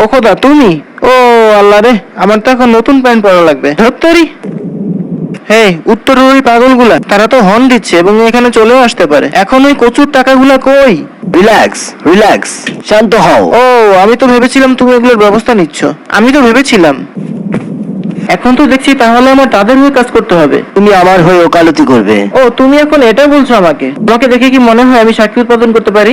ও খোদা তুমি? ও আল্লাহ রে আমার তো এখন নতুন প্যান্ট পরা লাগবে। ধত্তরি? হে ওই পাগলগুলা তারা তো হর্ন দিচ্ছে এবং এখানে চলেও আসতে পারে। এখন ওই কচুর টাকাগুলা কই? রিল্যাক্স রিল্যাক্স শান্ত হও। ও আমি তো ভেবেছিলাম তুমি এগুলোর ব্যবস্থা নিচ্ছ। আমি তো ভেবেছিলাম। এখন তো দেখছি তাহলে আমার তাদের হয়ে কাজ করতে হবে। তুমি আমার হয়ে ওকালতি করবে। ও তুমি এখন এটা বলছো আমাকে। তোমাকে দেখে কি মনে হয় আমি সাক্ষী উৎপাদন করতে পারি?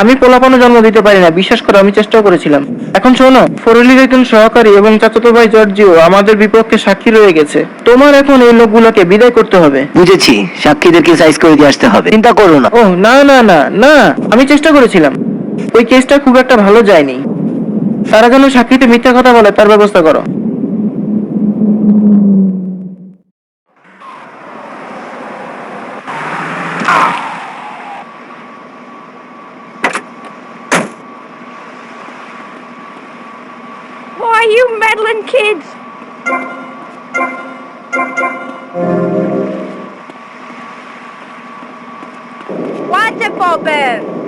আমি পোলাপানো জন্ম দিতে পারি না বিশ্বাস করো আমি চেষ্টা করেছিলাম। এখন শোনো ফরলির একজন সহকারী এবং চাচাতো ভাই জর্জিও আমাদের বিপক্ষে সাক্ষী রয়ে গেছে। তোমার এখন এই লোকগুলোকে বিদায় করতে হবে। বুঝেছি সাক্ষীদেরকে সাইজ করে দিয়ে আসতে হবে। চিন্তা করো না। ও না না না না আমি চেষ্টা করেছিলাম। ওই কেসটা খুব একটা ভালো যায়নি। তারা যেন সাক্ষীতে মিথ্যা কথা বলে তার ব্যবস্থা করো। Why, you meddling kids! What's a poppin'?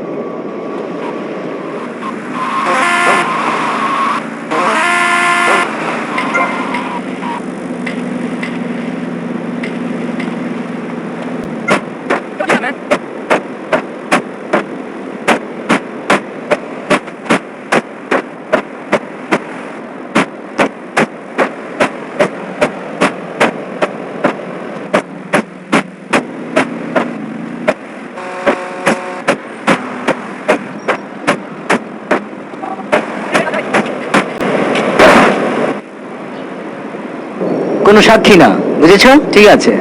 কোনো সাক্ষী না বুঝেছ? ঠিক আছে।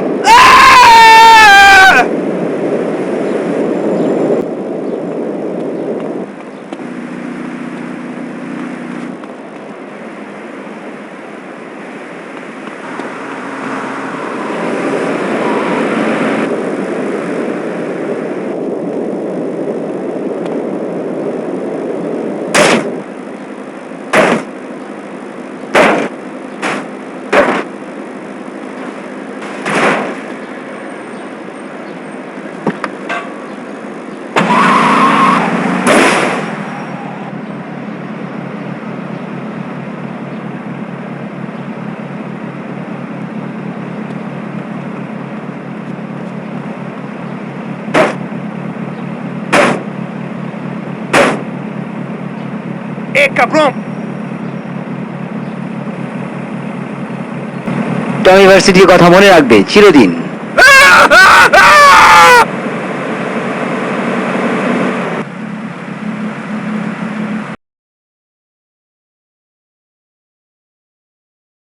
টম ইউনিভার্সিটির কথা মনে রাখবে চিরদিন।